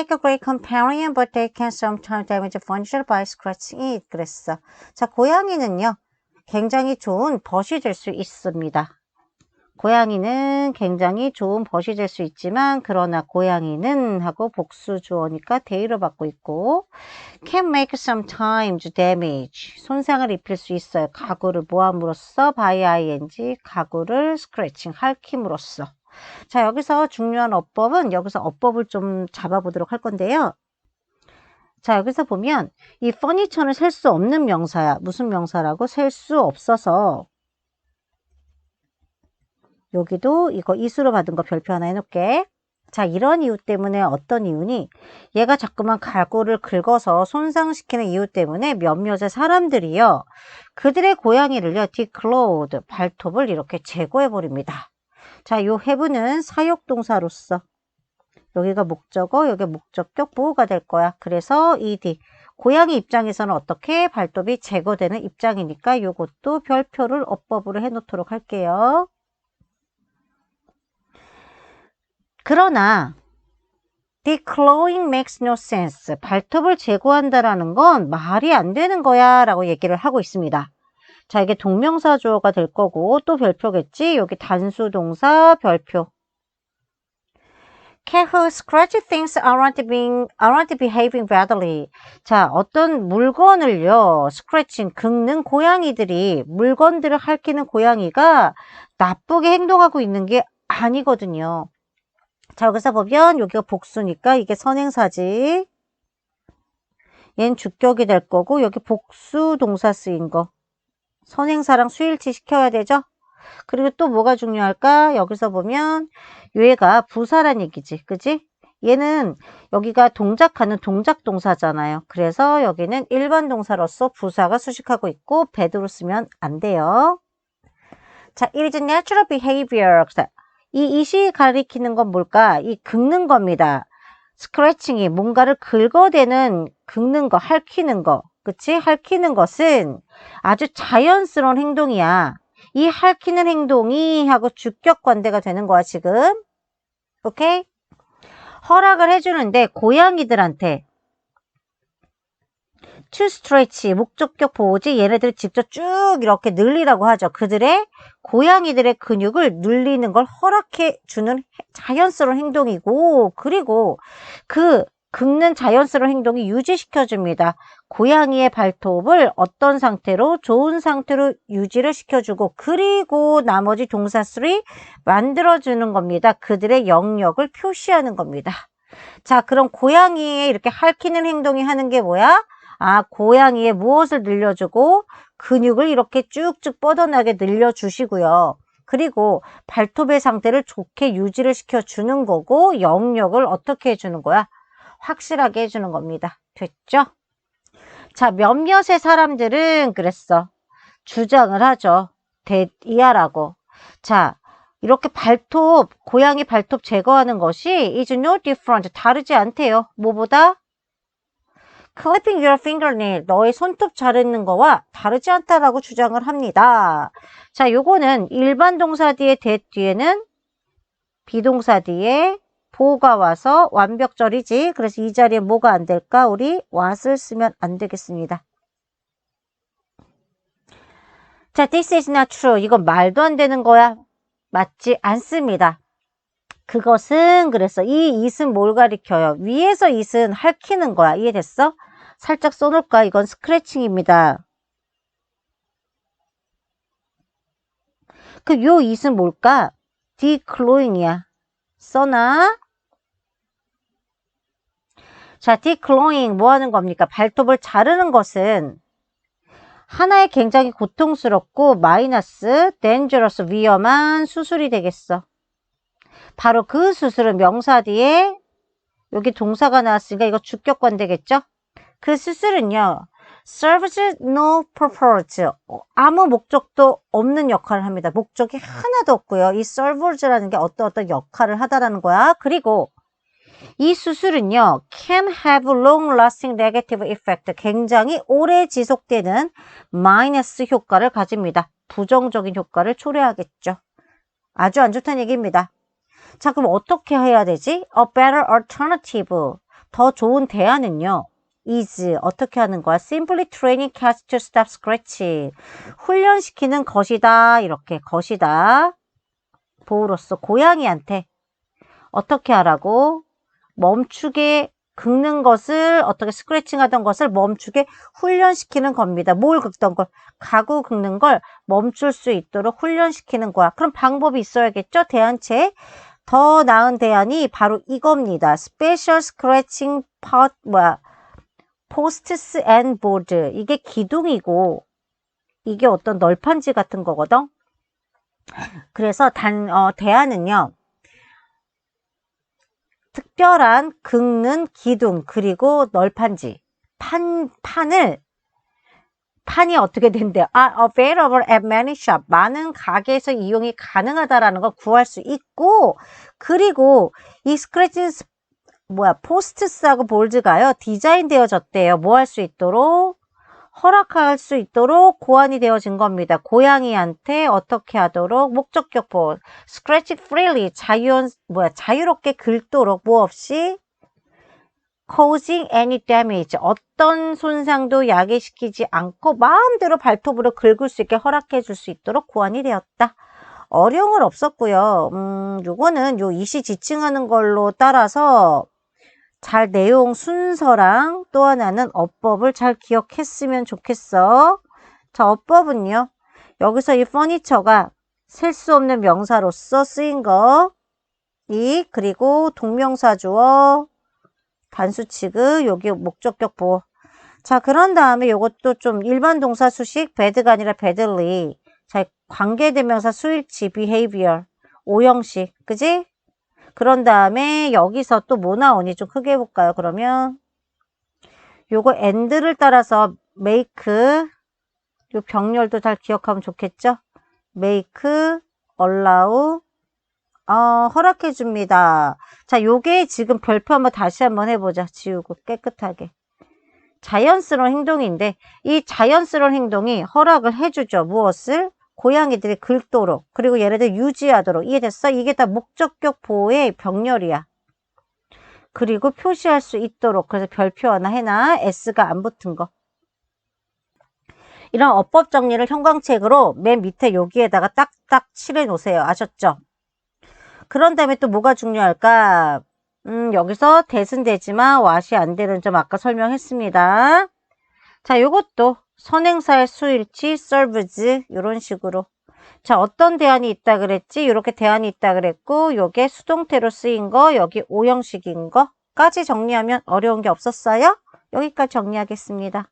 make a great companion, but they can sometimes damage furniture by scratching it. 그랬어. 자, 고양이는요, 굉장히 좋은 벗이 될 수 있습니다. 고양이는 굉장히 좋은 벗이 될 수 있지만 그러나 고양이는 하고 복수 주어니까 대의로 받고 있고 can make sometimes damage 손상을 입힐 수 있어요. 가구를 모함으로써 by ing 가구를 scratching 핥힘으로써 자 여기서 중요한 어법은 여기서 어법을 좀 잡아보도록 할 건데요. 자 여기서 보면 이 furniture는 셀 수 없는 명사야. 무슨 명사라고? 셀 수 없어서 여기도 이거 이수로 받은 거 별표 하나 해놓을게. 자, 이런 이유 때문에 어떤 이유니? 얘가 자꾸만 가구를 긁어서 손상시키는 이유 때문에 몇몇의 사람들이요. 그들의 고양이를요, declawed, 발톱을 이렇게 제거해버립니다. 자, 요 have는 사역동사로서 여기가 목적어, 여기 목적격 보호가 될 거야. 그래서 ed. 고양이 입장에서는 어떻게 발톱이 제거되는 입장이니까 요것도 별표를 어법으로 해놓도록 할게요. 그러나 declawing makes no sense. 발톱을 제거한다라는 건 말이 안 되는 거야 라고 얘기를 하고 있습니다. 자, 이게 동명사 주어가 될 거고 또 별표겠지? 여기 단수 동사 별표. Cat who scratch things aren't being aren't behaving badly. 자, 어떤 물건을요, scratching 긁는 고양이들이 물건들을 핥히는 고양이가 나쁘게 행동하고 있는 게 아니거든요. 자, 여기서 보면 여기가 복수니까 이게 선행사지. 얘는 주격이 될 거고 여기 복수 동사 쓰인 거. 선행사랑 수일치 시켜야 되죠? 그리고 또 뭐가 중요할까? 여기서 보면 얘가 부사란 얘기지. 그지? 얘는 여기가 동작하는 동작 동사잖아요. 그래서 여기는 일반 동사로서 부사가 수식하고 있고 배드로 쓰면 안 돼요. 자, it is natural behavior. 이 이시 가리키는 건 뭘까? 이 긁는 겁니다. 스크래칭이 뭔가를 긁어대는 긁는 거, 핥히는 거. 그치? 핥히는 것은 아주 자연스러운 행동이야. 이 핥히는 행동이 하고 주격 관대가 되는 거야, 지금. 오케이? 허락을 해주는데 고양이들한테 to stretch 목적격 보호지 얘네들 직접 쭉 이렇게 늘리라고 하죠. 그들의 고양이들의 근육을 늘리는 걸 허락해 주는 자연스러운 행동이고 그리고 그 긁는 자연스러운 행동이 유지시켜 줍니다. 고양이의 발톱을 어떤 상태로 좋은 상태로 유지를 시켜주고 그리고 나머지 동사 3 만들어주는 겁니다. 그들의 영역을 표시하는 겁니다. 자 그럼 고양이에 이렇게 핥히는 행동이 하는 게 뭐야? 아, 고양이의 무엇을 늘려주고 근육을 이렇게 쭉쭉 뻗어나게 늘려주시고요. 그리고 발톱의 상태를 좋게 유지를 시켜주는 거고 영역을 어떻게 해주는 거야? 확실하게 해주는 겁니다. 됐죠? 자, 몇몇의 사람들은 그랬어. 주장을 하죠. 대 이하라고. 자, 이렇게 발톱, 고양이 발톱 제거하는 것이 is no different. 다르지 않대요. 뭐보다? clipping your fingernail, 너의 손톱 자르는 거와 다르지 않다라고 주장을 합니다. 자, 요거는 일반 동사 뒤에 대 뒤에는 비동사 뒤에 보가 와서 완벽절이지. 그래서 이 자리에 뭐가 안 될까? 우리 what을 쓰면 안 되겠습니다. 자, this is not true. 이건 말도 안 되는 거야. 맞지 않습니다. 그것은 그랬어. 이 it은 뭘 가리켜요? 위에서 it은 핥히는 거야. 이해됐어? 살짝 써놓을까? 이건 스크래칭입니다. 그요 it은 뭘까? declawing이야. 써나? 자, declawing 뭐 하는 겁니까? 발톱을 자르는 것은 하나의 굉장히 고통스럽고 마이너스 dangerous 위험한 수술이 되겠어. 바로 그 수술은 명사 뒤에 여기 동사가 나왔으니까 이거 주격관 되겠죠? 그 수술은요. serves no purpose. 아무 목적도 없는 역할을 합니다. 목적이 하나도 없고요. 이 serves라는 게 어떤 어떤 역할을 하다라는 거야. 그리고 이 수술은요. can have long lasting negative effect. 굉장히 오래 지속되는 마이너스 효과를 가집니다. 부정적인 효과를 초래하겠죠. 아주 안 좋다는 얘기입니다. 자, 그럼 어떻게 해야 되지? A better alternative. 더 좋은 대안은요. is 어떻게 하는 거야? simply training cats to stop scratching. 훈련시키는 것이다. 이렇게 것이다. 보호로서 고양이한테 어떻게 하라고? 멈추게 긁는 것을 어떻게 스크래칭 하던 것을 멈추게 훈련시키는 겁니다. 뭘 긁던 걸 가구 긁는 걸 멈출 수 있도록 훈련시키는 거야. 그럼 방법이 있어야겠죠? 대안책. 더 나은 대안이 바로 이겁니다. Special Scratching Pot 뭐야? Posts and Board. 이게 기둥이고 이게 어떤 널판지 같은 거거든. 그래서 단 어, 대안은요. 특별한 긁는 기둥 그리고 널판지 판 판을 판이 어떻게 된대요? 아, available at many shop. 많은 가게에서 이용이 가능하다라는 걸 구할 수 있고, 그리고 이 스크래칭, 스- 뭐야, 포스트스하고 볼즈가요, 디자인 되어졌대요. 뭐 할 수 있도록? 허락할 수 있도록 고안이 되어진 겁니다. 고양이한테 어떻게 하도록 목적격보, scratch freely, 자유, 뭐야, 자유롭게 긁도록 뭐 없이 causing any damage 어떤 손상도 야기시키지 않고 마음대로 발톱으로 긁을 수 있게 허락해 줄 수 있도록 고안이 되었다. 어려움은 없었고요. 음, 요거는 요 이시 지칭하는 걸로 따라서 잘 내용 순서랑 또 하나는 어법을 잘 기억했으면 좋겠어. 자, 어법은요. 여기서 이 퍼니처가 셀 수 없는 명사로서 쓰인 거. 이 그리고 동명사 주어 단수 취급, 여기 목적격 보호. 자, 그런 다음에 요것도 좀 일반 동사 수식, 배드가 아니라 배들리. 자, 관계대명사 수일치, behavior. 오형식. 그지? 그런 다음에 여기서 또 뭐 나오니? 좀 크게 해볼까요? 그러면 요거 and를 따라서 make, 요 병렬도 잘 기억하면 좋겠죠? make, allow, 어, 허락해 줍니다. 자, 요게 지금 별표 한번 다시 한번 해보자. 지우고 깨끗하게. 자연스러운 행동인데 이 자연스러운 행동이 허락을 해주죠. 무엇을? 고양이들이 긁도록 그리고 얘네들 유지하도록 이해됐어? 이게 다 목적격 보호의 병렬이야. 그리고 표시할 수 있도록 그래서 별표 하나 해놔. S가 안 붙은 거. 이런 어법 정리를 형광책으로 맨 밑에 여기에다가 딱딱 칠해 놓으세요. 아셨죠? 그런 다음에 또 뭐가 중요할까? 음, 여기서 대은 되지만 왓이 안 되는 점 아까 설명했습니다. 자, 요것도 선행사의 수일치, serves 이런 식으로. 자, 어떤 대안이 있다 그랬지? 이렇게 대안이 있다 그랬고 요게 수동태로 쓰인 거, 여기 오형식인 거까지 정리하면 어려운 게 없었어요? 여기까지 정리하겠습니다.